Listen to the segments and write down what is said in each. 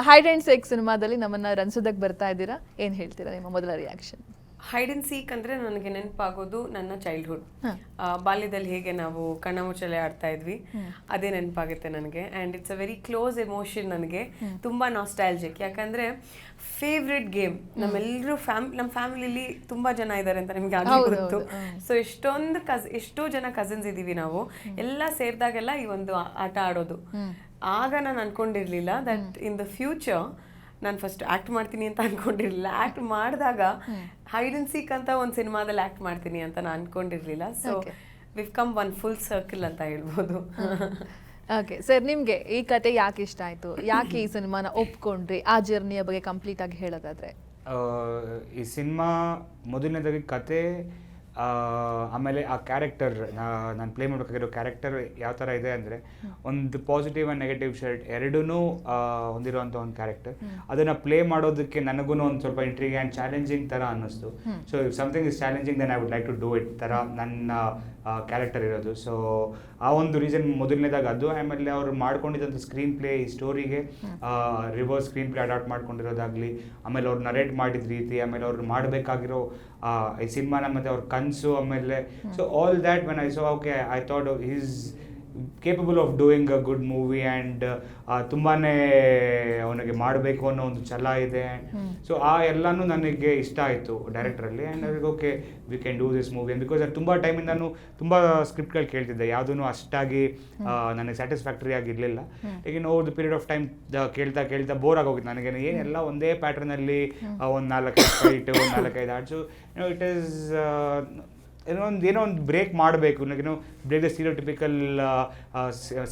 Hide and sake ಸಿನಿಮಾದಲ್ಲಿ ನಮ್ಮನ್ನ ರಂಸೋದಕ್ಕೆ ಬರ್ತಾ ಇದ್ದೀರಾ? ಏನ್ ಹೇಳ್ತೀರಾ ನಿಮ್ಮ ಮೊದಲ ರಿಯಾಕ್ಷನ್ ಹೈಡ್ ಅಂಡ್ ಸೀಕ್ ಅಂದ್ರೆ ನನಗೆ ನೆನಪಾಗೋದು ನನ್ನ ಚೈಲ್ಡ್ಹುಡ್ ಬಾಲ್ಯದಲ್ಲಿ ಹೇಗೆ ನಾವು ಕಣ್ಣಮುಚ್ಚಲೆ ಆಡ್ತಾ ಇದ್ವಿ ಅದೇ ನೆನಪಾಗುತ್ತೆ ನನಗೆ. And it's a very close emotion ನನಗೆ. ತುಂಬಾ ನಾಸ್ಟೈಲ್ಜಿಕ್ ಯಾಕಂದ್ರೆ ಫೇವ್ರೆಟ್ ಗೇಮ್ ನಮ್ಮೆಲ್ಲರೂ ಫ್ಯಾಮ್ ನಮ್ಮ ಫ್ಯಾಮಿಲಿಲಿ ತುಂಬಾ ಜನ ಇದ್ದಾರೆ ಅಂತ ನಿಮ್ಗೆ ಆಗಲೇ ಗೊತ್ತು. ಸೊ ಎಷ್ಟೊಂದು ಕಸ್ ಎಷ್ಟೋ ಜನ ಕಸಿನ್ಸ್ ಇದೀವಿ ನಾವು. ಎಲ್ಲ ಸೇರಿದಾಗೆಲ್ಲ ಈ ಒಂದು ಆಟ ಆಡೋದು. ಆಗ ನಾನು ಅನ್ಕೊಂಡಿರ್ಲಿಲ್ಲ ದಟ್ ಇನ್ ದ ಫ್ಯೂಚರ್ ನಾನು ಫಸ್ಟ್ ಆಕ್ಟ್ ಮಾಡ್ತೀನಿ ಅಂತ ಅನ್ಕೊಂಡಿರ್ಲಿಲ್ಲ. ಆಕ್ಟ್ ಮಾಡಿದಾಗ ಹೈಡ್ ಅಂಡ್ ಸೀಕ್ ಅಂತ ಒಂದು ಸಿನಿಮಾದಲ್ಲಿ ಆ್ಯಕ್ಟ್ ಮಾಡ್ತೀನಿ ಅಂತ ನಾನು ಅನ್ಕೊಂಡಿರ್ಲಿಲ್ಲ. So we've come one full circle ಅಂತ ಹೇಳ್ಬೋದು. ಓಕೆ ಸರ್ ನಿಮಗೆ ಈ ಕತೆ ಯಾಕೆ ಇಷ್ಟ ಆಯ್ತು? ಯಾಕೆ ಈ ಸಿನಿಮಾನ ಒಪ್ಕೊಂಡ್ರಿ? ಆ ಜರ್ನಿಯ ಬಗ್ಗೆ ಕಂಪ್ಲೀಟ್ ಆಗಿ ಹೇಳೋದಾದ್ರೆ. ಆ, ಈ ಸಿನಿಮಾ ಮೊದಲನೇದಾಗಿ ಕತೆ ಆಮೇಲೆ ಆ ಕ್ಯಾರೆಕ್ಟರ್ ನಾನು ಪ್ಲೇ ಮಾಡಬೇಕಾಗಿರೋ ಕ್ಯಾರೆಕ್ಟರ್ ಯಾವ ಥರ ಇದೆ ಅಂದರೆ ಒಂದು ಪಾಸಿಟಿವ್ ಆ್ಯಂಡ್ ನೆಗೆಟಿವ್ ಶರ್ಟ್ ಎರಡೂ ಹೊಂದಿರುವಂಥ ಒಂದು ಕ್ಯಾರೆಕ್ಟರ್ ಅದನ್ನು ಪ್ಲೇ ಮಾಡೋದಕ್ಕೆ ನನಗೂ ಒಂದು ಸ್ವಲ್ಪ ಇಂಟ್ರಿಗ್ ಆ್ಯಂಡ್ ಚಾಲೆಂಜಿಂಗ್ ಥರ ಅನ್ನಿಸ್ತು. So if something is challenging then I would like to do it ಥರ ನನ್ನ ಕ್ಯಾರೆಕ್ಟರ್ ಇರೋದು. ಸೊ ಆ ಒಂದು ರೀಸನ್ ಮೊದಲನೇದಾಗ ಅದು. ಆಮೇಲೆ ಅವ್ರು ಮಾಡ್ಕೊಂಡಿದ್ದಂಥ ಸ್ಕ್ರೀನ್ ಪ್ಲೇ ಈ ಸ್ಟೋರಿಗೆ ರಿವರ್ಸ್ ಸ್ಕ್ರೀನ್ ಪ್ಲೇ ಅಡಾಪ್ಟ್ ಮಾಡ್ಕೊಂಡಿರೋದಾಗಲಿ ಆಮೇಲೆ ಅವ್ರು ನರೇಟ್ ಮಾಡಿದ ರೀತಿ ಆಮೇಲೆ ಅವ್ರು ಮಾಡಬೇಕಾಗಿರೋ ಈ ಸಿನಿಮಾನ ಮತ್ತು ಅವ್ರ ಕನಸು ಆಮೇಲೆ so all that when I so okay I thought is capable of doing a good movie and ತುಂಬಾ ಅವನಿಗೆ ಮಾಡಬೇಕು ಅನ್ನೋ ಒಂದು ಛಲ ಇದೆ. ಸೊ ಆ ಎಲ್ಲನೂ ನನಗೆ ಇಷ್ಟ ಆಯಿತು ಡೈರೆಕ್ಟ್ರಲ್ಲಿ ಆ್ಯಂಡ್ ಅವ್ರಿಗೆ okay we can do this movie because ತುಂಬ ಟೈಮಿಂದ ನಾನು ತುಂಬ ಸ್ಕ್ರಿಪ್ಟ್ಗಳು ಕೇಳ್ತಿದ್ದೆ. ಯಾವುದೂ ಅಷ್ಟಾಗಿ ನನಗೆ ಸ್ಯಾಟಿಸ್ಫ್ಯಾಕ್ಟ್ರಿ ಆಗಿರಲಿಲ್ಲ. ಈಗ over the period of time ಕೇಳ್ತಾ ಕೇಳ್ತಾ ಬೋರ್ ಆಗೋಗಿತ್ತು ನನಗೆ. ಏನೆಲ್ಲ ಒಂದೇ ಪ್ಯಾಟ್ರನಲ್ಲಿ ಒಂದು ನಾಲ್ಕೈದು ಫೈಟ್ ಒಂದು ನಾಲ್ಕೈದು ಆಡ್ಸು ಇಟ್ ಈಸ್ ಏನೋ ಒಂದು ಏನೋ ಒಂದು ಬ್ರೇಕ್ ಮಾಡಬೇಕು. ಏನೋ break the stereotypical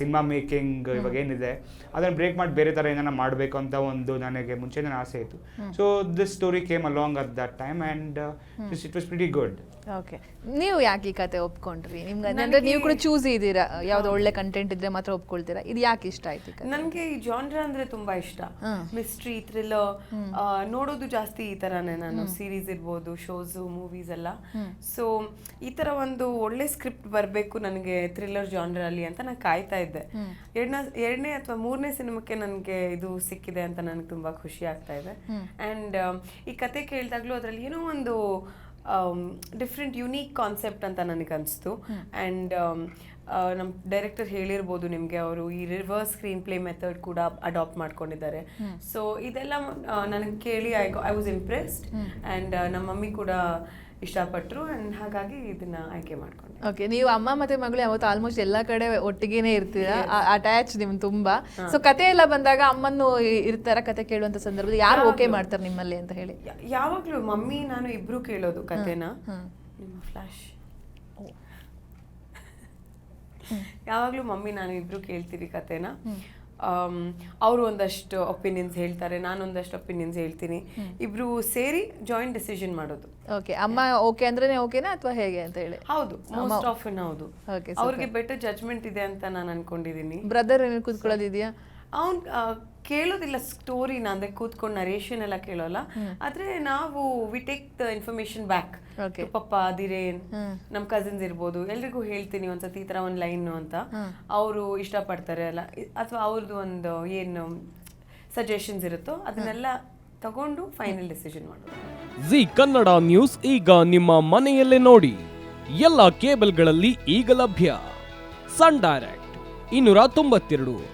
cinema making ಇವಾಗ ಏನಿದೆ ಅದನ್ನು ಬ್ರೇಕ್ ಮಾಡಿ ಬೇರೆ ಥರ ಏನಾರ ಮಾಡಬೇಕು ಅಂತ ಒಂದು ನನಗೆ ಮುಂಚೆ ನನ್ನ ಆಸೆ ಇತ್ತು. So this story came along at that time and it was pretty good okay ನೀವು ಯಾಕೆ ಈ ಕತೆ ಒಪ್ಕೊಂಡ್ರಿ? ನಿಮ್ಗೆ ಅಂದ್ರೆ ನೀವು ಕೂಡ ಚೂಸ್ ಇದ್ದೀರಾ? ಯಾವ್ದು ಒಳ್ಳೆ ಕಂಟೆಂಟ್ ಇದ್ರೆ ಮಾತ್ರ ಒಪ್ಕೊಳ್ತೀರಾ? ಇದು ಯಾಕೆ ಇಷ್ಟ ಆಯ್ತು ಈ ಕತೆ? ನನಗೆ ಈ ಜಾನ್ರ ಅಂದ್ರೆ ತುಂಬಾ ಇಷ್ಟ. ಮಿಸ್ಟ್ರಿ ಥ್ರಿಲ್ಲರ್ ನೋಡೋದು ಜಾಸ್ತಿ ಈ ತರಾನೇ ನಾನು. ಸೀರೀಸ್ ಇರ್ಬೋದು ಶೋಸ್ ಮೂವೀಸ್ ಎಲ್ಲ. ಸೊ ಈ ತರ ಒಂದು ಒಳ್ಳೆ ಸ್ಕ್ರಿಪ್ಟ್ ಬರಬೇಕು ನನಗೆ ಥ್ರಿಲ್ಲರ್ ಜಾನ್ರ ಅಲ್ಲಿ ಅಂತ ನಾನು ಕಾಯ್ತಾ ಇದ್ದೆ. ಎರಡನೇ ಎರಡನೇ ಅಥವಾ ಮೂರನೇ ಸಿನಿಮಾಕ್ಕೆ ನನಗೆ ಇದು ಸಿಕ್ಕಿದೆ ಅಂತ ನನಗೆ ತುಂಬಾ ಖುಷಿ ಆಗ್ತಾ ಇದೆ. ಅಂಡ್ ಈ ಕತೆ ಕೇಳಿದಾಗ್ಲೂ ಅದರಲ್ಲಿ ಏನೋ ಒಂದು ಡಿಫ್ರೆಂಟ್ ಯುನೀಕ್ ಕಾನ್ಸೆಪ್ಟ್ ಅಂತ ನನಗೆ ಅನಿಸ್ತು ಆ್ಯಂಡ್ ನಮ್ಮ ಡೈರೆಕ್ಟರ್ ಹೇಳಿರ್ಬೋದು ನಿಮಗೆ ಅವರು ಈ ರಿವರ್ಸ್ ಸ್ಕ್ರೀನ್ ಪ್ಲೇ ಮೆಥಡ್ ಕೂಡ ಅಡಾಪ್ಟ್ ಮಾಡ್ಕೊಂಡಿದ್ದಾರೆ. ಸೊ ಇದೆಲ್ಲ ನನಗೆ ಕೇಳಿ I I was impressed and ನಮ್ಮ ಮಮ್ಮಿ ಕೂಡ ಇಷ್ಟಪಟ್ಟರು ಆ್ಯಂಡ್ ಹಾಗಾಗಿ ಇದನ್ನ ಆಯ್ಕೆ ಮಾಡ್ಕೊಂಡೆ. ಓಕೆ ನೀವು ಅಮ್ಮ ಮತ್ತೆ ಮಗಳು ಯಾವತ್ತು ಆಲ್ಮೋಸ್ಟ್ ಎಲ್ಲಾ ಕಡೆ ಒಟ್ಟಿಗೆನೆ ಇರ್ತೀರಾ? ಅಟ್ಯಾಚ್ ನಿಮ್ ತುಂಬಾ. ಸೊ ಕತೆ ಎಲ್ಲ ಬಂದಾಗ ಅಮ್ಮನ್ನು ಇರ್ತಾರ ಕತೆ ಕೇಳುವಂತ ಸಂದರ್ಭದಲ್ಲಿ? ಯಾರು ಓಕೆ ಮಾಡ್ತಾರೆ ನಿಮ್ಮಲ್ಲಿ ಅಂತ ಹೇಳಿ. ಯಾವಾಗ್ಲೂ ಮಮ್ಮಿ ನಾನು ಇಬ್ರು ಕೇಳೋದು ಕತೆನ. ನಿಮ್ಮ ಫ್ಲಾಶ್ ಯಾವಾಗ್ಲೂ ಮಮ್ಮಿ ನಾನು ಇಬ್ರು ಕೇಳ್ತೀರಿ ಕತೆನ. ಅವರು ಒಂದಷ್ಟು ಒಪಿನಿಯನ್ಸ್ ಹೇಳ್ತಾರೆ ನಾನು ಒಂದಷ್ಟು ಒಪಿನಿಯನ್ಸ್ ಹೇಳ್ತೀನಿ. ಇಬ್ರು ಸೇರಿ ಜಾಯಿಂಟ್ ಡಿಸಿಷನ್ ಮಾಡೋದು. ಓಕೆ ಅಮ್ಮ ಓಕೆ ಅಂದ್ರೆ ಓಕೆನಾ ಅಥವಾ ಹೇಗೆ ಅಂತ ಹೇಳಿ? ಹೌದು ಮೋಸ್ಟ್ ಆಫ್ ಹೌದು. ಅವ್ರಿಗೆ ಬೆಟರ್ ಜಜ್ಮೆಂಟ್ ಇದೆ ಅಂತ ನಾನು ಅನ್ಕೊಂಡಿದೀನಿ. ಬ್ರದರ್ ಏನು ಕೂತ್ಕೊಳ್ಳೋದಿದೆಯಾ? ಅವ್ನ್ ಆ, ಕೇಳೋದಿಲ್ಲ ಸ್ಟೋರಿನ ಅಂದ್ರೆ ಕೂತ್ಕೊಂಡು ನರೇಷನ್ ಎಲ್ಲ ಕೇಳೋಲ್ಲ. ಆದ್ರೆ ನಾವು we take the information back. ಪಪ್ಪ ಅದಿರೇನ್? ನಮ್ ಕಸಿನ್ಸ್ ಇರ್ಬೋದು. ಎಲ್ರಿಗೂ ಹೇಳ್ತೀನಿ ಒಂದ್ಸತಿ ಈ ತರ ಒಂದ್ ಲೈನ್ ಅಂತ. ಅವರು ಇಷ್ಟಪಡ್ತಾರೆ ಅಲ್ಲ. ಅಥವಾ ಅವ್ರದ್ದು ಒಂದು ಏನು ಸಜೆಷನ್ಸ್ ಇರುತ್ತೋ ಅದನ್ನೆಲ್ಲ ತಗೊಂಡು ಫೈನಲ್ ಡಿಸಿಷನ್ ಮಾಡೋದು. ಜಿ ಕನ್ನಡ ನ್ಯೂಸ್ ಈಗ ನಿಮ್ಮ ಮನೆಯಲ್ಲೇ ನೋಡಿ. ಎಲ್ಲ ಕೇಬಲ್ಗಳಲ್ಲಿ ಈಗ ಲಭ್ಯ. ಸನ್ ಡೈರೆಕ್ಟ್ ಇನ್ನೂರ ತೊಂಬತ್ತೆರಡು.